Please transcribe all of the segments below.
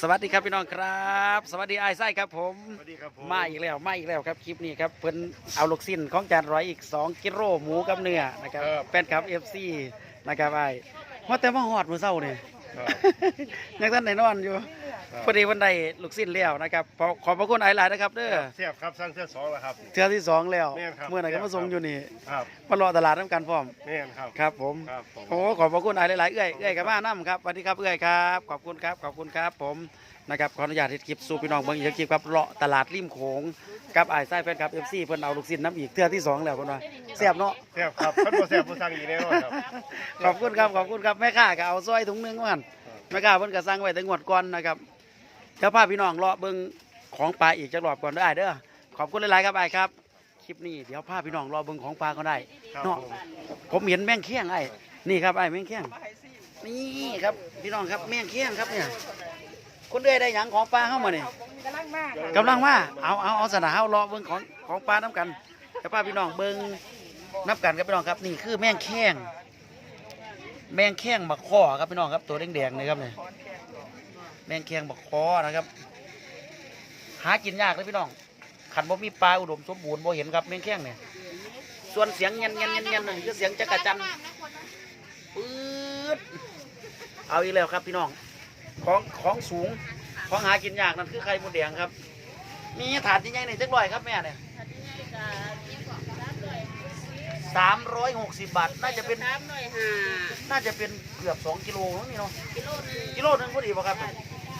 สวัสดีครับพี่น้องครับ สวัสดีไอ้ายไส้ครับผมสวัสดีครับผมมาอีกแล้วมาอีกแล้วครับคลิปนี้ครับเพิ่นเอาลูกสิ้นของจานร้อยอีก 2กิโลหมูกับเนื้อนะครับแฟนครับเอฟซีนะครับไอ้ายว่าแต่มาหอดมือเศร้าเนี่ยครับยังท่านไหนนอนอยู่ครับ พอดีวันใดลูกสิ้นแล้วนะครับขอขอบพระคุณไอ้หลายนะครับเด้อเสียบครับสั่งเสื้อสองแล้วครับ เทือที่สองแล้ว แม่นครับ เมื่อไหร่ก็มาส่งอยู่นี่ครับมารอตลาดน้ำกันพร้อม แม่นครับ ครับผมครับผม โอ้ขอบพระคุณไอ้หลายๆเอื้อยเอื้อยกับบ้านน้ำครับสวัสดีครับเอื้อยครับขอบคุณครับขอบคุณครับผมนะครับขออนุญาตเฮ็ดคลิปสู่พี่น้องเบิ่งอีกคลิปครับเลาะตลาดริมโขงกับไอ้ายไส้แฟนคลับเอฟซีเพิ่นเอาลูกศิษย์น้ำอีกเทื่อที่สองแล้วเพิ่นว่าแซ่บเนาะ เสียบครับท่านบ่เสียบผู้สั่งอีกแน่นอนครับ ขอบคุณครับขอบคุณครับแม่ค้าก็เอาซอยถุงหนึงว่าหั่นแม่ค้าเพิ่นก็สั่งไว้แต่งวดก่อนนะครับ เดี๋ยวพาพี่น้องเลาะเบิ่งของปลาอีกจักรอบก่อนเด้ออ้ายเด้อขอบคุณหลายๆครับอ้ายครับคลิปนี้เดี๋ยวพาพี่น้องรอเบิ่งของปลาก็ได้ครับเนาะผมผมเห็นแม่งเคี้ยงไอ้นี่ครับไอ้แม่งเคี้ยงนี่ครับพี่น้องครับแม่งเคี้ยงครับเนี่ยคนเดือยได้หยังของปลาเข้ามาเนี่ยกำลังมากกำลังมาเอาเอาเอาสนาเอารอเบิ้งของของปลาน้ำกันแล้วป้าพี่น้องเบิ้งนับกันครับพี่น้องครับนี่คือแม่งแข้งแม่งแข้งบักคอครับพี่น้องครับตัวแดงๆเลยครับเนี่ยแม่งแข้งบักคอนะครับ หากินยากเลยพี่น้องขันบ่มีปลาอุดมสมบูรณ์บ่เห็นครับแม่งแข้งเนี่ยส่วนเสียงเงี้ยนเงี้ยนเงี้ยนเงี้ยนนั่นคือเสียงจักรจันทร์ปืดเอาอีกแล้วครับพี่น้อง ของของสูงของหากินยากนั่นคือไข่มดแดงครับมีถาดใหญ่ๆในจักร้อยครับแม่เนี่ยสามร้อยหกสิบบาทน่าจะเป็นสามหน่อยห้าน่าจะเป็นเกือบสองกิโลมั้งนี่เนาะกิโลหนึงกิโลหนึงพอดีป่ะครับ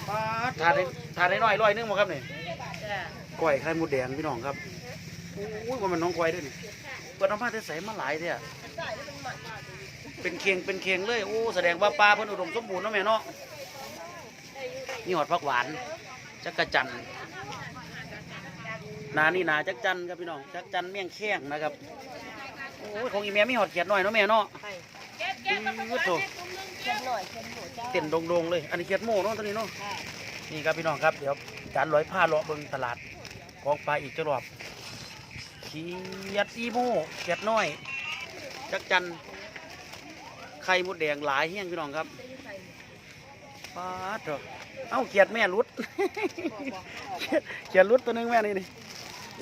ปาดถาดได้ถาดได้น้อยร้อยหนึงป่ะครับเนี่ยจ้ะก้อยไข่มดแดงพี่น้องครับอุ้ยว่ามันน้องก้อยด้วยนี่เปิดน้ำผ้าใสมาหลายเนี่ยเป็นเคียงเป็นเคียงเลยโอ้แสดงว่าปลาเพิ่นอุดมสมบูรณ์เนาะแม่เนาะนี่หอดผักหวานจักกะจันนานี่นาจักจันครับพี่น้องจักจันเมี่ยงแข้งนะครับโอ้ยของอีแม่มีหอดเขียดหน่อยเนาะแม่เนาะเก็บเก็บมาประอื้อโถเก็บ หน่อยเก็บหน่อยจ้าเต้นโดงๆเลย อันนี้เขียดโม่เนาะตอนนี้เนาะนี่ครับพี่น้องครับ เดี๋ยวจานร้อยผ้าเลาะเบิ่งตลาดของปลาอีกจะรอบเขียดอีโม่เขียดน้อย จักจัน ไข่มดแดงหลายเฮี้ยงพี่น้องครับปลาเถอะเอ้าเขียดแม่รุดเขียดเขียดรุดตัวหนึงแม่นี่นี่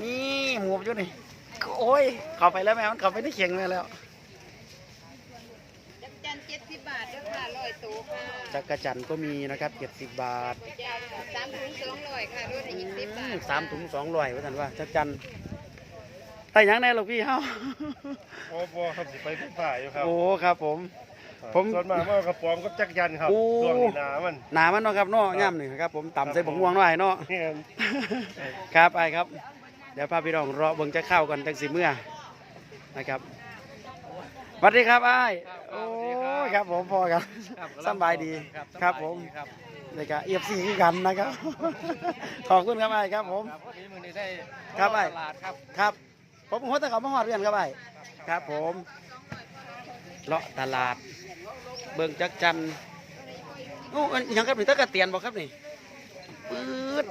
นี่หมูบอยู่นี่โอ้ยเข้าไปแล้วแม่มันเข้าไปได้เขียงแม่แล้ว จักจันเจ็ดสิบบาทเด้อค่ะร้อยตัวค่ะ จักรจันก็มีนะครับเจ็ดสิบบาทจ้าสามถุงสองร้อยค่ะรถอีกสิบบาทสามถุงสองร้อยว่าท่านว่าจักจันแต่ยังไงลูกพี่เฮาโอ้บ่ครับสิไปขึ้นฝ่ายอยู่ครับโอ้ครับผม ผมส่วนมากมันกระป๋อมกับจักรยันครับโอ้ช่วงนี้หนามันหนามันเนาะครับเนาะย่ำหนึ่งครับ ผมต่ำใส่ผงม่วงหน่อยเนาะแม่นครับไปครับ เดี๋ยวพาพี่น้องรอเบิ่งจะเข้ากันจังสิเมื่อนะครับ สวัสดีครับไอ้ายโอ้ยครับผมพอครับสำบายดีครับผมเลยก็เอฟซีคือกันนะครับ ขอบคุณครับไอ้ายครับผม ครับวันนี้มือนี้ได้ครับไอ้ ตลาดครับครับ ผมหัวตะเขามาหอดเรือนครับไอ้ายครับผมเลาะตลาด เบิ่งจักจันโอ้อันหยังครับนี่ตะกะเตียนบอกครับนี่ปื๊ด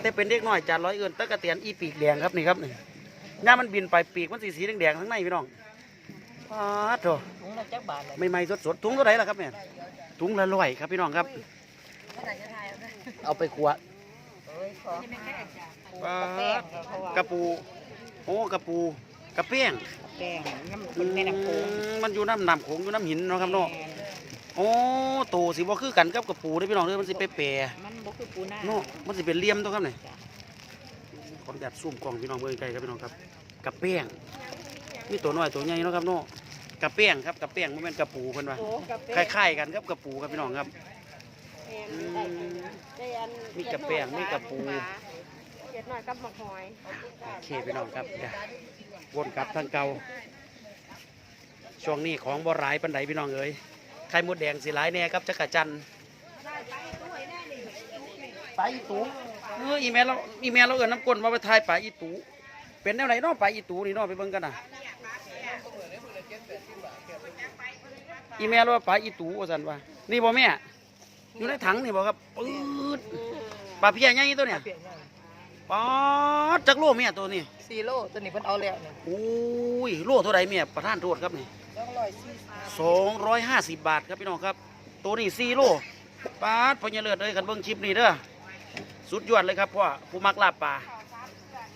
แต่เป็นเด็กน้อยจานร้อยเอินตะกะเตียนอีปีกแดงครับนี่ครับนี่ย่ามันบินไปปีกมันสีสีแดงๆทั้งในพี่น้อง ปาดโถถุงละจักบาทเลยไม่ไม่สดสดๆถุงเท่าไหร่ล่ะครับเนี่ยถุงละร้อยครับพี่น้องครับเท่าไหร่จะทายเอาได้เอาไปขัวโอ้ยขอปาแป้งดค่ะเพราะว่ากระปูโอ้กระปูกระเปี้ยงแป้งน้ำคุณแม่น้ำโขงอืมมันอยู่น้ำน้ำโขงอยู่น้ำหินเนาะครับเนาะโอ้โตสิบ่คือกันกับกระปูเด้อพี่น้องเด้อมันสิไปแปรมันบ่คือปูหน้าเนาะมันสิเป็นเหลี่ยมตัวครับนี่ขออนุญาตซูมกล้องพี่น้องเบิ่งไกลครับพี่น้องครับกระเปี้ยงมีตัวน้อยตัวใหญ่เนาะครับเนาะ กระเปี้ยงครับกระเปี้ยงบ่แม่นกระปูเพิ่นว่าโอ้กาแฟคล้ายๆกันครับกระปูครับพี่น้องครับอืมได้อันมีกระแป้งมีกระปู เจ็ดหน่อยกับหมกหอยโอเคพี่น้องครับเดี๋ยววนกลับทางเก่าช่วงนี้ของบ่หลายปันไดพี่น้องเอ้ยไข่มดแดงสิหลายแน่ครับจักรจันทร์ปลาอีตูเอออีแม่เราอีแม่เราเอิ้นน้ำก้นมาไปทายปลาอีตู เป็นแนวไหนเนาะปลาอีตูนี่เนาะไปเบิ่งกันน่ะอีแม่เราว่าปลาอีตูว่าซั่นว่านี่บ่แม่อยู่ในถังนี่บ่ครับปื๊ดปลาเพี้ยใหญ่ตัวเนี่ยป๊าดจักโลเมียตัวนี้สี่โลตัวนี้เพิ่นเอาแล้วนี่โอ้ยโลเท่าไรเมียประธานโทษครับนี่สองร้อยสี่สิบสองร้อยห้าสิบบาทครับพี่น้องครับ ตัวนี้สี่โลปาดพญาเลิศเลยกันเบิ้งชิปนี่เด้อสุดยอดเลยครับพ่อผู้มักลาบปลา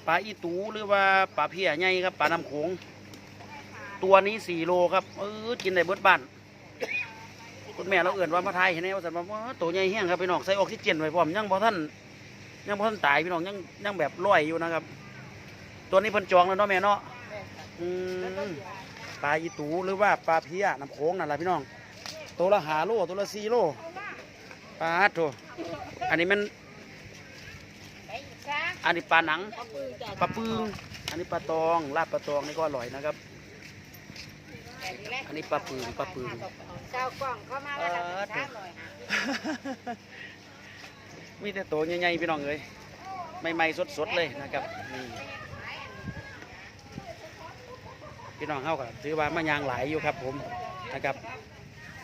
ปลาอีตูหรือว่าปลาเพียใหญ่ครับปลาน้ำโขงตัวนี้สี่โลครับเออกินได้เบิดบ้านคุณแม่เราเอื่นว่ามาไทยเห็นไหมว่าสันว่าว้าตัวใหญ่แห้งครับพี่น้องใส่ออกซิเจนไว้พร้อมยังพอท่านยังพอท่านตายพี่น้องยังยังแบบลอยอยู่นะครับ ตัวนี้เพิ่นจองแล้วเนาะแม่เนาะแม่ค่ะอืมปลาอีตูหรือว่าปลาเพียน้ำโขงนั่นแหละพี่น้องตัวละหาโลตัวละสี่โลปลาโถอันนี้มันไป อีกซะอันนี้ปลาหนังเอาปืนจ้ะปลาปึงอันนี้ปลาตองลาบปลาตองนี่ก็อร่อยนะครับ อันนี้ปลาปึงปลาปึงเจ้ากล้องเข้ามาว่าละสามร้อยห้ามีแต่ตัวใหญ่ๆพี่น้องเอ้ยใหม่ๆสดๆเลยนะครับนี่พี่น้องเข้ากันถือว่ามายางหลายอยู่ครับผมนะครับ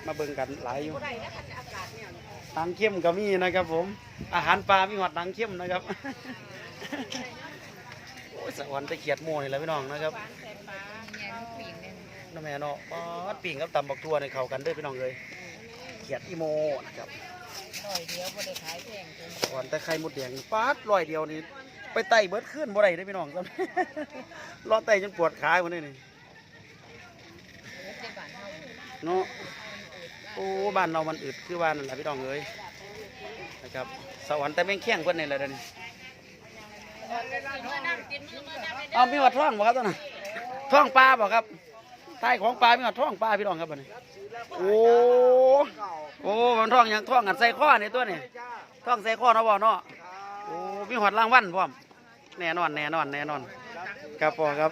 มาเบิ่งกันหลายอยู่บ่ได้นะคันอากาศเนี่ยหนังเข้มก็มีนะครับผม อาหารปลามีหอดหนังเข้มนะครับ โอ้ยสะออนตะเขียดโมนี่แหละพี่น้องนะครับหวานใส่ปลาเนี่ยมันปีกเนี่ยน้าแม่เนาะปอดปิ่งกับตำบักทั่วในเข้ากันเด้อพี่น้องเลยเขียดอีโมนะครับร้อยเดียวบ่ได้ขายแพงจนสะออนแต่ไข่มดแดงนี่ปาดร้อยเดียวนี่ไปไต่เบิดขึ้นบ่ได้เด้อพี่น้องซ้ำรอไต่จนปวดขาหมดเลยนี่เฮ็ดในบ้านเฮาเนาะโอ้บ้านเรามันอึดคือบ้านนั่นแหละพี่น้องเอ้ยนะครับสวรรค์แต่แม่งแข้งเพิ่นนี่แหละเด้อนี่ เอามีวัดท่องบ่ครับตอนนั้นท่องปลาบ่ครับใต้ของปลามีวัดท่องปลาพี่น้องครับบัดนี้โอ้โอ้มันท่องหยังท่องกันใส่ข้อนี่ตัวนี่ท่องใส่ข้อเนาะบ่เนาะโอ้มีหอดรางวัลพร้อมแน่นอนแน่นอนแน่นอนครับพ่อครับ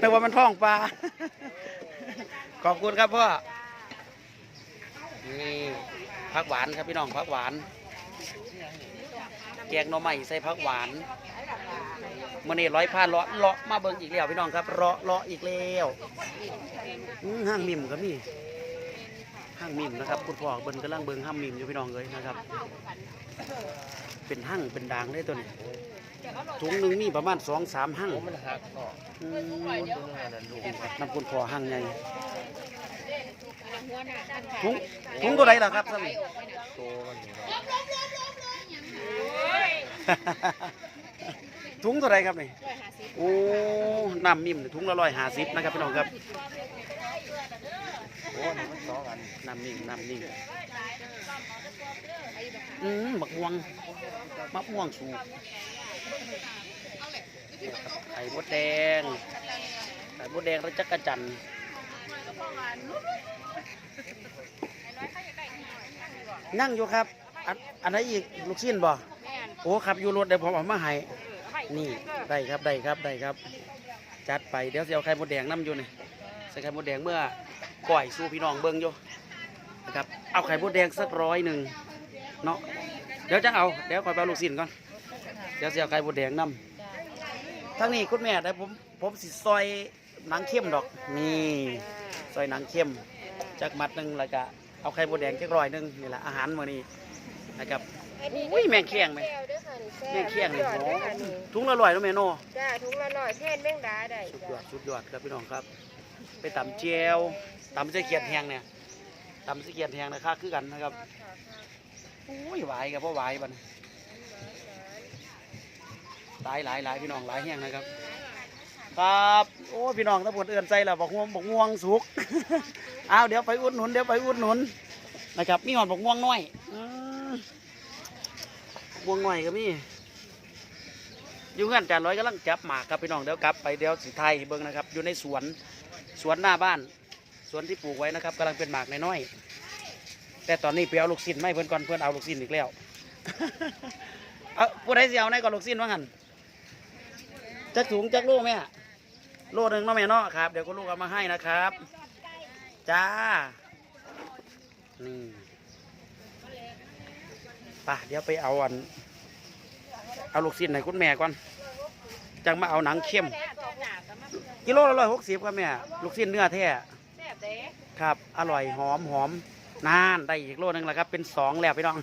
นึกว่ามันท่องปลาขอบคุณครับพ่อนี่ผักหวานครับพี่น้องผักหวาน แกงหน่อไม้ใส่ผักหวานมื่อนี้ร้อยผ้าเลาะเลาะมาเบิ่งอีกแล้วพี่น้องครับเลาะเลาะอีกแล้วอื้อห้างมิมก็มีห้างมิมนะครับคุณพ่อเบิ่งกำลังเบิ่งห้างมิมอยู่พี่น้องเลยนะครับ เป็นห้างเป็นด่างเลยตัวนี้ถุงหนึ่งมีประมาณสองสามห้างมันหักเนาะอืมตัวนั้นลูกน้ำคุณพ่อห้างใหญ่ถุงถุงตัวใดล่ะครับท่านตัวมั นนี่เนาะถุงตัวใดครับนี่ยโอ้น้ำมิมถุงละร้อยห้าสิบนะครับพี่น้องครับโอ้นี่มันสองอันน้ำนิ่งน้ำนิ่งอืมมะม่วงมะม่วงสูบไข่มดแดงไข่มดแดงแล้วจักระจันทร์นั่งอยู่ครับ อันอันไหนอีกลูกชิ้นบ่แม่นโอ้ครับอยู่รถเดี๋ยวผมเอามาให้เออเอาให้นี่ได้ครับได้ครับได้ครับ จัดไปเดี๋ยวสิเอาไข่มดแดงน้ำอยู่นี่ใส่ไข่มดแดงเมื่อก่อยสู้พี่น้องเบิ้งอยู่นะครับเอาไข่มดแดงสักร้อยหนึ่งเนาะเดี๋ยวจะเอาเดี๋ยวคอยไปเอาลูกศิษย์ก่อนเดี๋ยวสิเอาไข่มดแดงน้ำทั้งนี้คุณแม่ได้ผมผมสิซอยหนังเข้มดอกนี่ซอยหนังเข้มจักมัดหนึ่งแล้วก็เอาไข่มดแดงจักร้อยหนึ่งนี่แหละอาหารมื้อนี้ นะครับอุ้ยแม่งแข้งไหมแก้วเด้อค่ะนี่แซ่บแม่งแข้งเลยสุดยอดโอ้เด้อค่ะนี่ถุงละร้อยแล้วแม่โนจ้าถุงละร้อยแท่นแมงดาได้สุดยจ้าอดสุดยอดครับพี่น้องครับ ไปตำเจียวตำเสียเขียดแหงเนี่ยตำเสียเขียดแหงนะครับคือกันนะครับอุ้ยหวายกับพ่อหวายบัดนหลายหลายหลายพี่น้องหลายแหงนะครับ ครับโอ้พี่น้องตะบนเอื่นใจแล้วบอกง่วงบอกง่วงสุกอ้าวเดี๋ยวไปอุดหนุนเดี๋ยวไปอุดหนุนนะครับมีหอนบอกง่วงน้อย อืมม่วงน้อยก็มีอยู่เงื่อนจานร้อยกำลังจับหมากครับพี่น้องเดี๋ยวกลับไปเดี๋ยวสีไทยเบิ้งนะครับ อยู่ในสวนสวนหน้าบ้าน สวนที่ปลูกไว้นะครับกำลังเป็นหมากน้อยๆแต่ตอนนี้ไปเอาลูกศิษย์ไม่เพื่อนก่อนเพื่อนเอาลูกศิษย์อีกแล้วเอาผู้ใดสิเอาไหนก่อนลูกศิษย์ว่างันจักถุงจักลูกแม่โลหนึ่งเนาะแม่เนาะครับ เดี๋ยวก็ลูกเอามาให้นะครับ จ้านี่ะเดี๋ยวไปเอาอัน เอาลูกศิษย์ให้คุณแม่ก่อน จังมาเอาหนังเข้ม กิโลละร้อยหกสิบครับแม่ ลูกศิษย์เนื้อแท้ครับ อร่อยหอมหอมนานได้อีกโลนึงแล้วครับ เป็นสองแล้วพี่น้อง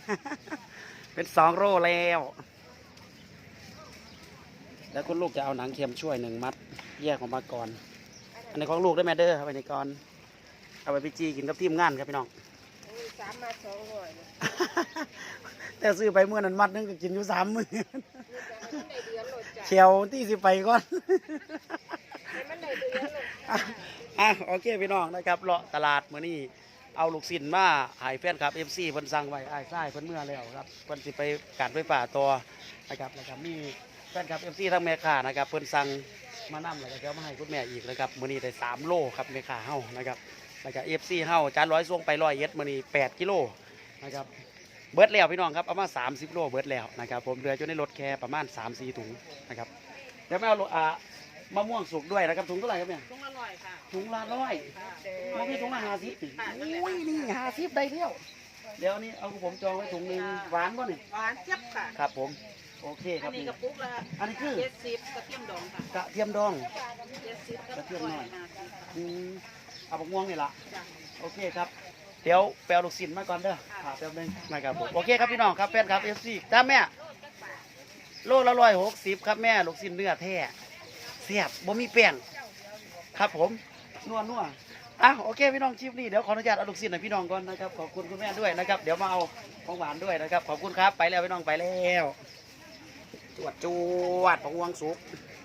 เป็นสองโลแล้ว แล้วคุณลูกจะเอาหนังเค็มช่วยหนึ่งมัด แยกออกมาก่อน อันนี้ของลูกได้แม่เด้อเอาไปในก่อน เอาไปไปจีกินกับทีมงานครับพี่น้อง สาามมาสองร้อยแต่ซื้อไปเมื่อนั้นมัดหนึงก็กินอยู่สามมื้อนี่แต่มันได้เดือนหลดจ้ะเขียวที่สิไปก่อน ให้มันได้เดือนหลดอะอะโอเคพี่น้องนะครับเลาะตลาดมื้อนี้เอาลูกศิลมาใหายแฟนครับ FC เพิ่นสั่งไว้อ้ายซ้ายเพิ่นเมื่อแล้วครับเพิ่นสิไปการไฟฟ้าต่อนะครับแล้วก็มีแฟนครับ FC ทั้งแม่ค้านะครับเพิ่นสั่งมานํแล้วก็จะเอามาให้คุณแม่อีกนะครับมื้อนี้ได้3โลครับแม่ค้าเฮานะครับ แล้วก็ FC เฮาจานร้อยส่งไปร้อยเอ็ดมื้อนี้8กิโลนะครับเบิดแล้วพี่น้องครับเอามา 30 โลเบิดแล้วนะครับผมเหลืออยู่ในรถแค่ประมาณ 3-4 ถุงนะครับเดี๋ยวแม่เอาโลอ่ามะม่วงสุกด้วยนะครับถุงเท่าไหร่ครับเนี่ยต้องอร่อยค่ะถุงละร้อยค่ะมันมีถุงละห้าสิบอุ้ยนี่ห้าสิบได้เที่ยวเดี๋ยวนี้เอาผมจองไว้ถุงหนึ่งหวานป่ะเนี่ยหวานเจี๊ยบค่ะครับผมโอเคคอัรันบนี้นี่กระปุกละอันนี้คือเจ็ดสิบกระเทียมดองค่ะกระเทียมดองเจ็ดสิบกระเทียมหน่อยห้าสิบค่ะอืม เอาบกม่วงนี่ละจ้ะโอเคครับ เดี๋ยวแปลลูกศิลมาก่อนเด้อครับแป๊บนึงนะครับผมโอเคครับพี่น้องครับแฟนครับเอฟซีจ้าแม่ โลละร้อยหกสิบครับแม่ ลูกศิลเนื้อแท้เสียบบ่มีแป้งครับผมนัวนัวอะโอเคพี่น้องคลิปนี้เดี๋ยวขออนุญาตเอาลูกศิลให้พี่น้องก่อนนะครับขอบคุณคุณแม่ด้วยนะครับเดี๋ยวมาเอาของหวานด้วยนะครับ ขอบคุณครับไปแล้วพี่น้องไปแล้วจวดจวดของวงสุกค